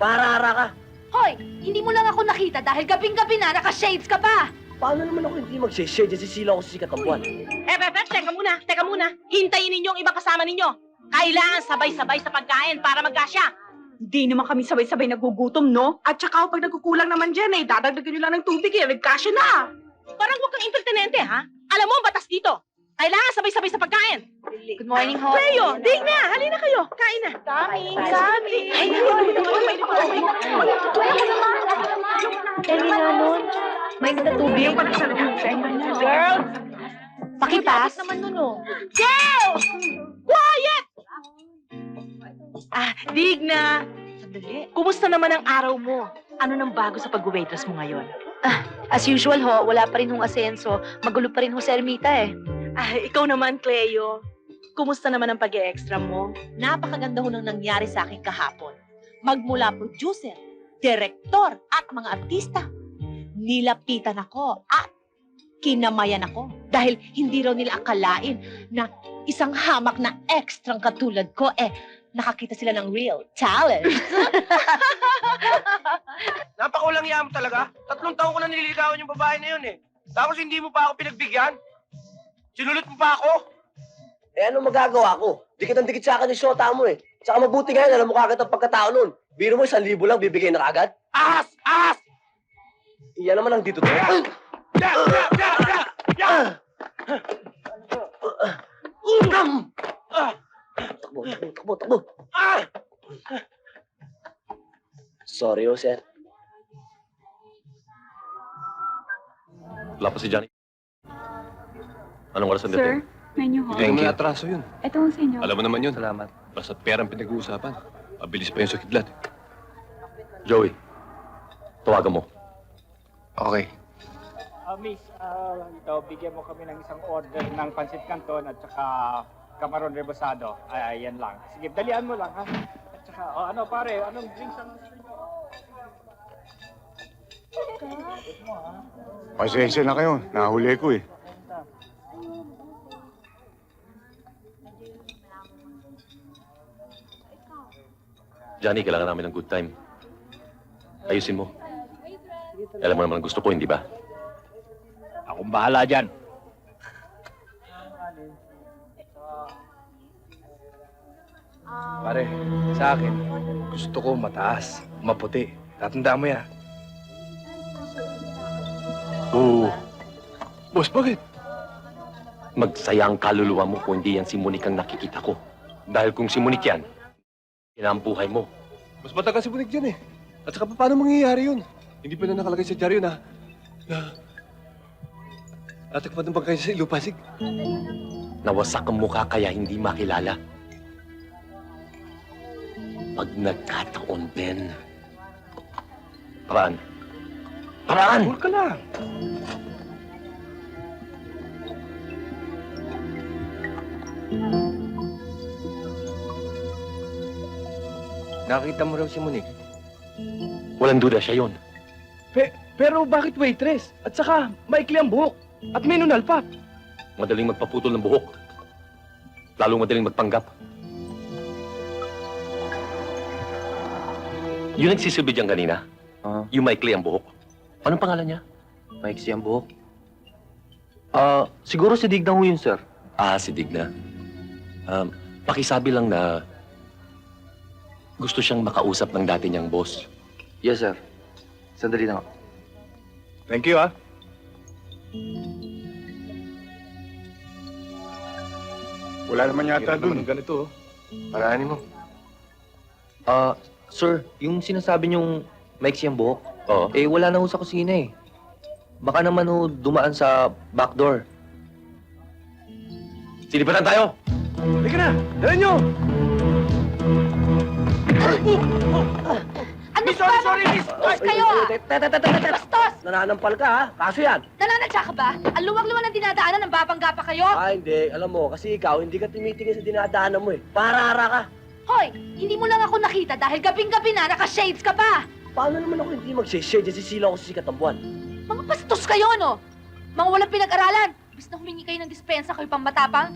Parara ka. Hoy, hindi mo lang ako nakita dahil gabing-gabi na naka-shades ka pa. Paano naman ako hindi mag-share dyan? Sisila ko sa sikat ng buwan. Eh, Pepe, teka muna, teka muna. Hintayin ninyo ang ibang kasama ninyo. Kailangan sabay-sabay sa pagkain para magkasya. Hindi naman kami sabay-sabay nagugutom, no? At saka pag nagkukulang naman dyan, eh, dadagdagan nyo lang ng tubig, eh, nagkasya na. Parang huwag kang impertinente, ha? Alam mo ang batas dito. Kailangan sabay-sabay sa pagkain. Good morning, ho. Kayo, dig na. Halina kayo. Kain na. Kami, kami. Ay, Dali na nun. May tubig. Girls! Pakipas. naman nun, oh. Girls! Quiet! Ah, dig na. Sandali. Kumusta naman ang araw mo? Ano nang bago sa pag-waitress mo ngayon? As usual, ho, wala pa rin hong asenso. Magulo pa rin ho si Ermita, eh. Ah, ikaw naman, Cleo. Kumusta naman ang pag-extra mo? Napakaganda ho nang nangyari sa akin kahapon. Magmula producer, direktor, at mga artista. Nilapitan ako at kinamayan ako. Dahil hindi raw nila akalain na isang hamak na ekstrang katulad ko, eh, nakakita sila ng real talent. Napakawalang yam talaga. Tatlong taon ko na nililigawan yung babae na yun eh. Tapos hindi mo pa ako pinagbigyan. Sinulot mo pa ako. Eh, ano magagawa ko? Dikit ang dikit sa akin yung shota mo eh. Tsaka mabuti ngayon, alam mo kagad ang pagkatao nun. Biro mo, isang libo lang, bibigay na kagad. As! As! Iyan naman ang dito to. Ya! Ya! Ya! Ya! Ya! Ah! Takbo, takbo, takbo, takbo. Ah! Sorry, oh, sir. Wala pa si Johnny. Anong oras ang Sir, dating? menu ho. Thank you. atraso yun. Ito ang sa inyo. Alam mo naman yun. Salamat. Basta pera ang pinag-uusapan. Mabilis pa yun sa kidlat. Joey, tawagan mo. Okay. Ah, miss, ah, ito, bigyan mo kami ng isang order ng pancit canton at saka camaron rebosado. Ay, ayan lang. Sige, dalian mo lang, ha? At saka, oh, ano pare, anong drinks ang gusto niyo? Pasensya na kayo. Nahuli ko eh. Johnny, kailangan namin ng good time. Ayusin mo. Alam mo naman ang gusto ko, hindi ba? Akong bahala dyan. Pare, sa akin, gusto ko mataas, maputi. Tatandaan mo yan. Oo. Boss, bakit? Magsaya ang kaluluwa mo kung hindi yan si Monique ang nakikita ko. Dahil kung si Monique yan, yan ang buhay mo. Mas matagal si Bunig dyan eh. At saka paano mangyayari yun? Hindi pa na nakalagay sa dyaryo na... na... Natakpan ng bangkay sa ilupasig. Nawasak ang mukha kaya hindi makilala. Pag nagkataon din. Paraan. Paraan! Cool ka lang. Nakita mo raw si Monique. Walang duda siya yon. Pero bakit waitress? At saka, maikli ang buhok. At may nunal pa. Madaling magpaputol ng buhok. Lalong madaling magpanggap. Yung nagsisilbi dyan kanina, Ah. yung maikli ang buhok. Anong pangalan niya? Maiksi ang buhok. Ah, siguro si Digna ho yun, sir. Ah, si Digna. Um, pakisabi lang na gusto siyang makausap ng dati niyang boss. Yes, sir. Sandali lang. Thank you, ah. Wala naman yata dun. ganito. oh. Paraanin mo. Ah, sir, yung sinasabi niyong maiksi ang buhok, Oo. eh wala na ho sa kusina eh. Baka naman ho dumaan sa back door. Sinipatan tayo! Halika na! Dala nyo! Ano Miss, ba? sorry, sorry, miss! Bastos kayo, ah! Bastos! Nananampal ka, ha? Kaso yan. Nananadya ka ba? Ang luwag-luwag ng dinadaanan ng babangga pa kayo? Ah, hindi. Alam mo, kasi ikaw, hindi ka tumitingin sa dinadaanan mo eh. Parara ka. Hoy, hindi mo lang ako nakita dahil gabing-gabi na naka-shades ka pa. Paano naman ako hindi mag-share dyan? Sisila ko sa sikat ng buwan. Mga bastos kayo, no? Mga walang pinag-aralan. Bis na humingi kayo ng dispensa kayo pang matapang.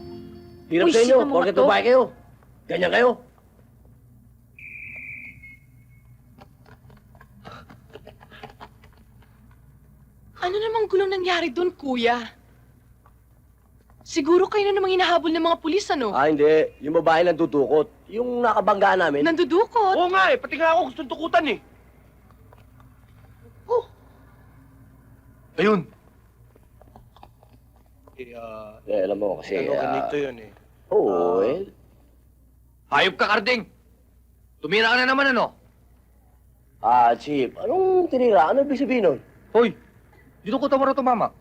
Hirap Uy, sa inyo, mga porket to. babae kayo. Ganyan kayo. Ano namang gulong nangyari doon, kuya? Siguro kayo na namang hinahabol ng mga pulis, ano? Ah, hindi. Yung babae lang tutukot. Yung nakabangga namin. Nandudukot. Oo nga eh, pati nga ako gustong tukutan eh. Ayun! Eh, ah, Eh, alam mo kasi... ano, ah, ganito yun eh. Oo, eh. Hayop ka, Karding! Tumira ka na naman, ano? Ah, Chief, anong tinira? Ano ibig sabihin nun? Hoy, dito ko tamara tumama.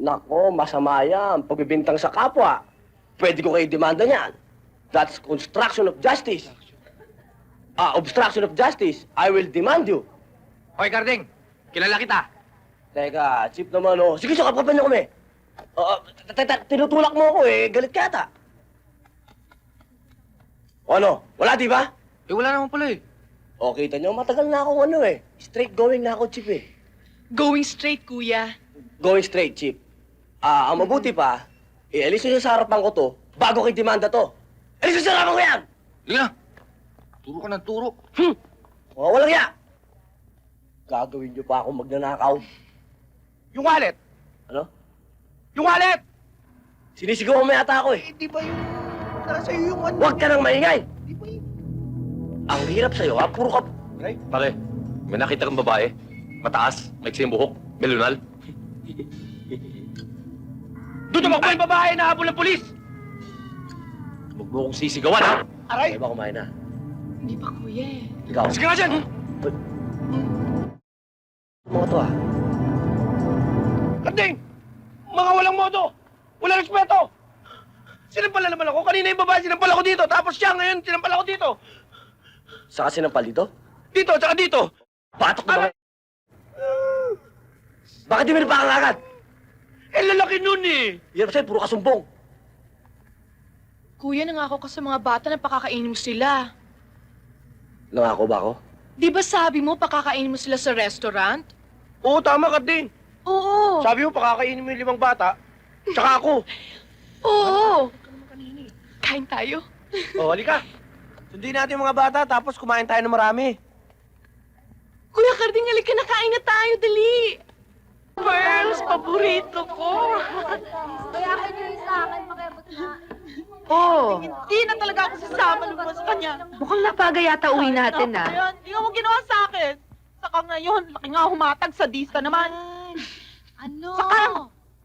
Nako, masama yan. Pagbibintang sa kapwa. Pwede ko kayo demanda niyan. That's construction of justice. Ah, obstruction of justice. I will demand you. Hoy, Karding! Kilala kita! Teka, Chief naman, oh. Sige, sukap-kapan niyo kami. Ah, t- t- tinutulak mo ako eh. Galit ka ata. O ano? Wala, di ba? Eh, wala naman pala eh. O, kita niyo, matagal na akong ano eh. Straight going na ako, Chief eh. Going straight, kuya. Going straight, Chief. Ah, ang mabuti pa, ialis niyo sa harapan ko to bago kay demanda to. Alis niyo sa harapan ko yan! Sige na! Turo ka ng turo. Mga walang ya! Gagawin niyo pa ako magnanakaw. Yung wallet! Ano? Yung wallet! Sinisigaw mo yata ako eh. Eh, di ba yung... Nasa iyo yung ano? Huwag ka nang maingay! Di ba yung... Ang hirap sa'yo ha, puro ka... Pare, may nakita kang babae. Mataas, may yung buhok, may lunal. Doon tumakbo yung babae na habol ng pulis! Huwag mo akong sisigawan, ha? Aray! Ay ba kumain na? Hindi pa, kuya eh. Ikaw. Sige nga dyan! Mga to ah. Karding! Mga walang modo! Walang respeto! Sinampal na naman ako. Kanina yung babae sinampal ako dito. Tapos siya ngayon sinampal ako dito. Saka sinampal dito? Dito, tsaka dito. Patok na ba? Bakit di mo nipakan agad? Eh, lalaki nun eh. Hirap sa'yo, puro kasumbong. Kuya, nangako ka sa mga bata na pakakainin mo sila. Nangako ba ako? Di ba sabi mo pakakainin mo sila sa restaurant? Oo, tama, Karding. Oo. Sabi mo, pakakainin mo yung limang bata. Tsaka ako. Oo. Kain tayo. O, halika. Sundin natin yung mga bata, tapos kumain tayo ng marami. Kuya Karding, halika na kain na tayo, dali. Pearls, paborito ko. Kaya kayo yung sa akin, makibot na. Oh. Hindi na talaga ako sasama lumabas sa kanya. Mukhang napaga yata uwi natin ah. Ayun, hindi mo ginawa sa akin. Saka ngayon, laki nga humatag sa dista naman. Ano? Saka,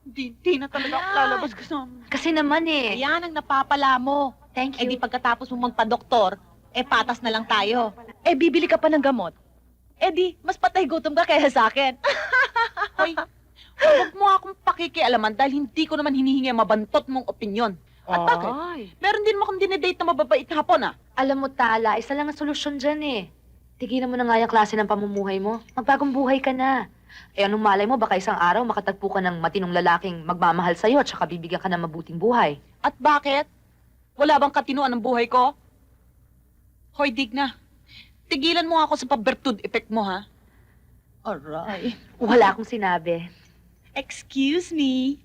hindi, hindi na talaga ako lalabas kasama. Kasi naman eh. Ayan ang napapala mo. Thank Eh di you. pagkatapos mo magpa-doktor, eh patas na lang tayo. Eh bibili ka pa ng gamot. Eh di, mas patay gutom ka kaysa sa akin. Hoy, huwag mo akong pakikialaman dahil hindi ko naman hinihingi ang mabantot mong opinyon. At bakit? Ay. Meron din mo akong dinedate na mababait hapon ah. Alam mo, Tala, isa lang ang solusyon dyan eh. Tigilan mo na nga yung klase ng pamumuhay mo. Magbagong buhay ka na. Eh anong malay mo, baka isang araw makatagpo ka ng matinong lalaking magmamahal sa'yo at saka bibigyan ka ng mabuting buhay. At bakit? Wala bang katinuan ng buhay ko? Hoy, Digna. Tigilan mo ako sa pabertud effect mo, ha? Aray. Wala akong sinabi. Excuse me.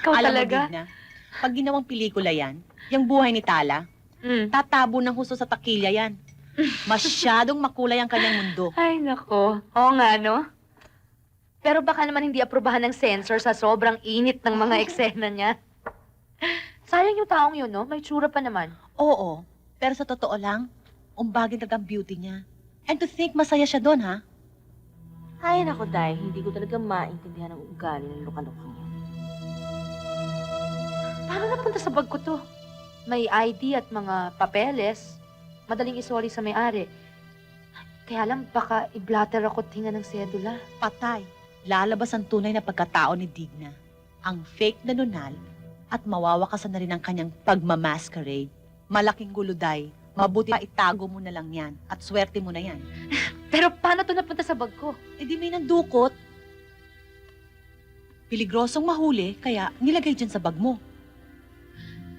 Ikaw Alam talaga? mo, Digna, pag ginawang pelikula yan, yung buhay ni Tala, Mm. tatabo ng husto sa takilya yan. Masyadong makulay ang kanyang mundo. Ay, nako. Oo nga, no? Pero baka naman hindi aprobahan ng sensor sa sobrang init ng mga eksena niya. Sayang yung taong yun, no? May tsura pa naman. Oo, pero sa totoo lang, umbagin talaga ang beauty niya. And to think masaya siya doon, ha? Ay, nako, Day. Hindi ko talaga maintindihan ang ugali ng lukalukang yan. Paano napunta sa bag ko to? May ID at mga papeles. Madaling isoli sa may-ari. Kaya lang, baka i-blatter ako at hinga ng sedula. Patay. Lalabas ang tunay na pagkatao ni Digna. Ang fake na nunal at mawawakasan na rin ang kanyang pagmamasquerade. Malaking guluday. Mabuti pa itago mo na lang yan at swerte mo na yan. Pero paano to napunta sa bag ko? E di may nandukot. Piligrosong mahuli, kaya nilagay dyan sa bag mo.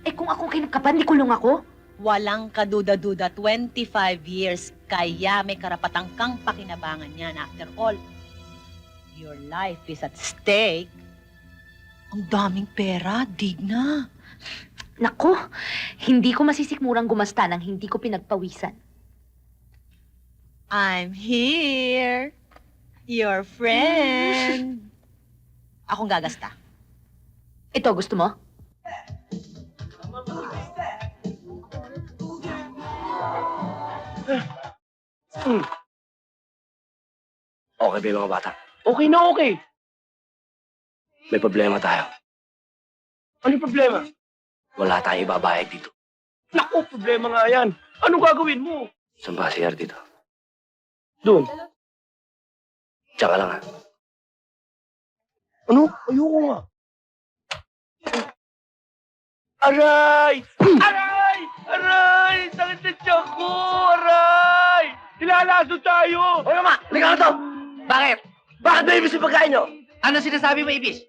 Eh kung akong kinakapan, di kulong ako? Walang kaduda-duda, 25 years, kaya may karapatang kang pakinabangan yan. After all, your life is at stake. Ang daming pera, Digna. Naku, hindi ko masisikmurang gumasta nang hindi ko pinagpawisan. I'm here. Your friend. Akong gagasta. Ito, gusto mo? Okay ba yung mga bata? Okay na okay. May problema tayo. Ano yung problema? Wala tayong ibabayad dito. Naku, problema nga yan. Anong gagawin mo? Saan ba si dito? Doon. Tsaka lang ha. Ano? Ayoko nga. Aray! Aray! Aray! Sakit na tiyan ko! Aray! Ilalaso tayo! O naman, liga na to! Bakit? Bakit ba ibis yung pagkain nyo? Ano sinasabi mo, Ibis?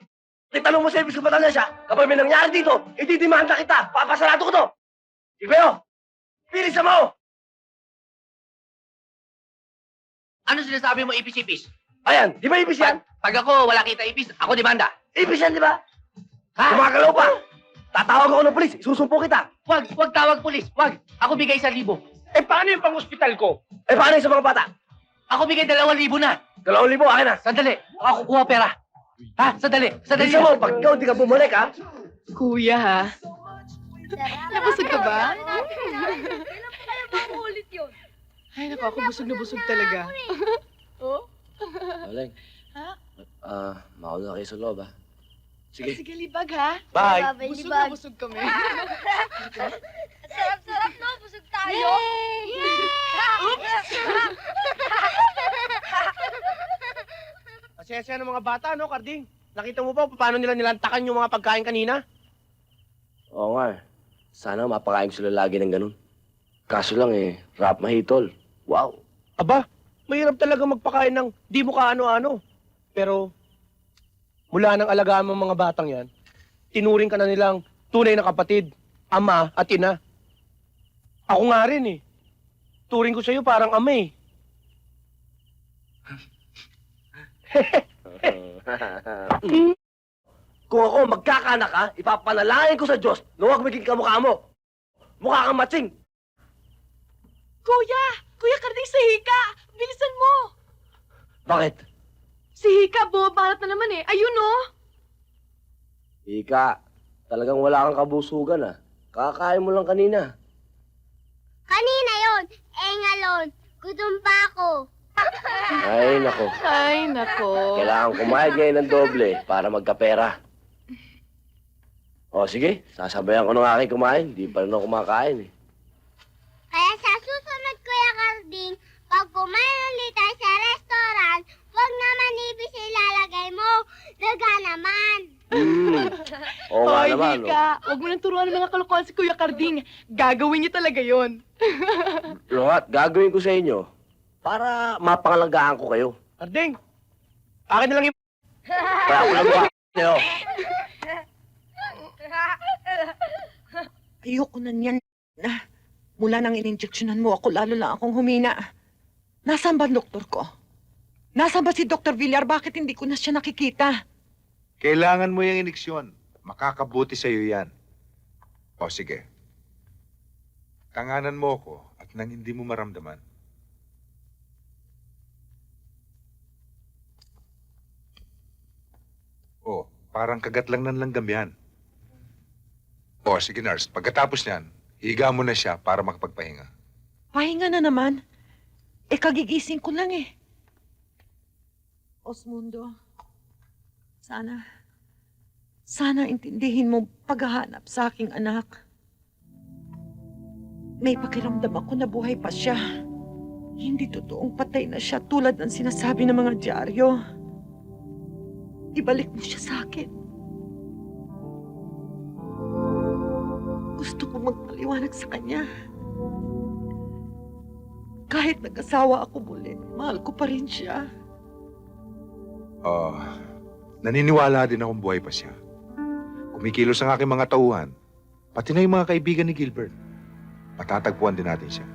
Itanong mo sa batal na siya, kapag may nangyari dito, itidimanda kita, papasarado ko to! Ibayo! Bilisan mo! Ano sinasabi mo, Ibis, Ibis? Ayan, di ba ibis yan? Pag ako wala kita, Ibis, ako demanda. Ibis yan, di ba? Gumagalaw pa! Tatawag ako ng polis, isusumpo kita! Wag, wag tawag pulis. Wag. Ako bigay sa libo. Eh, paano yung pang-hospital ko? Eh, paano yung sa mga bata? Ako bigay dalawang libo na. Dalawang libo, akin na! Sandali. Ako kukuha pera. Ha? Sandali. Sandali. Bilisan mo, pag ikaw di ka bumalik, ha? Kuya, ha? Nabusog ka ba? ulit yun? Ay, naku, ako busog na busog talaga. Aleng. Ha? Ah, mauna na kayo sa loob, ha? Sige. Sige, libag, ha? Bye. Busog na busog kami. Sarap-sarap no, busog tayo. Pasensya ng mga bata, no, Karding? Nakita mo ba paano nila nilantakan yung mga pagkain kanina? Oo nga, eh. Sana mapakain ko sila lagi ng ganun. Kaso lang, eh, rap mahitol. Wow. Aba, mahirap talaga magpakain ng di mo kaano-ano. Pero, mula nang alagaan mo ang mga batang yan, tinuring ka na nilang tunay na kapatid, ama at ina. Ako nga rin eh. Turing ko sa'yo parang ama eh. Kung ako magkakanak ka, ipapanalangin ko sa Diyos na huwag maging kamukha mo. Mukha kang matsing. Kuya! Kuya Karding, si Hika! Bilisan mo! Bakit? Si Hika, bumabalat na naman eh. Ayun, oh! Ika, talagang wala kang kabusugan ah. Kakain mo lang kanina. Kanina yon, eh ngalon, gutom pa ako. Ay, nako. Ay, nako. Kailangan kumain ngayon ng doble para magkapera. O sige, sasabayan ko ng aking kumain. Di pa rin ako kumakain eh. Kaya sa susunod, Kuya Carding, pag kumain ulit tayo sa restaurant, wag naman ibis ilalagay mo. Daga naman. Hmm. Oo nga Hoy, naman. oh. Hika! Huwag mo nang turuan ng mga kalokohan si Kuya Karding. Gagawin niya talaga yon. Lahat, gagawin ko sa inyo para mapangalagaan ko kayo. Karding, akin na lang yung... Kaya ako lang mukha nyo. Ayoko na niyan na. Mula nang ininjeksyonan mo ako, lalo lang akong humina. Nasaan ba ang doktor ko? Nasaan ba si Dr. Villar? Bakit hindi ko na siya nakikita? Kailangan mo yung iniksyon. Makakabuti sa'yo yan. O sige. Tanganan mo ako at nang hindi mo maramdaman. O, parang kagat lang ng langgam yan. O, sige nurse. Pagkatapos niyan, higa mo na siya para makapagpahinga. Pahinga na naman. Eh, kagigising ko lang eh. Osmundo, sana, sana intindihin mo paghahanap sa aking anak. May pakiramdam ako na buhay pa siya. Hindi totoong patay na siya tulad ng sinasabi ng mga dyaryo. Ibalik mo siya sa akin. Gusto ko magpaliwanag sa kanya. Kahit nag-asawa ako muli, mahal ko pa rin siya. Oh, naniniwala din akong buhay pa siya. Kumikilos ang aking mga tauhan, pati na yung mga kaibigan ni Gilbert. Matatagpuan din natin siya.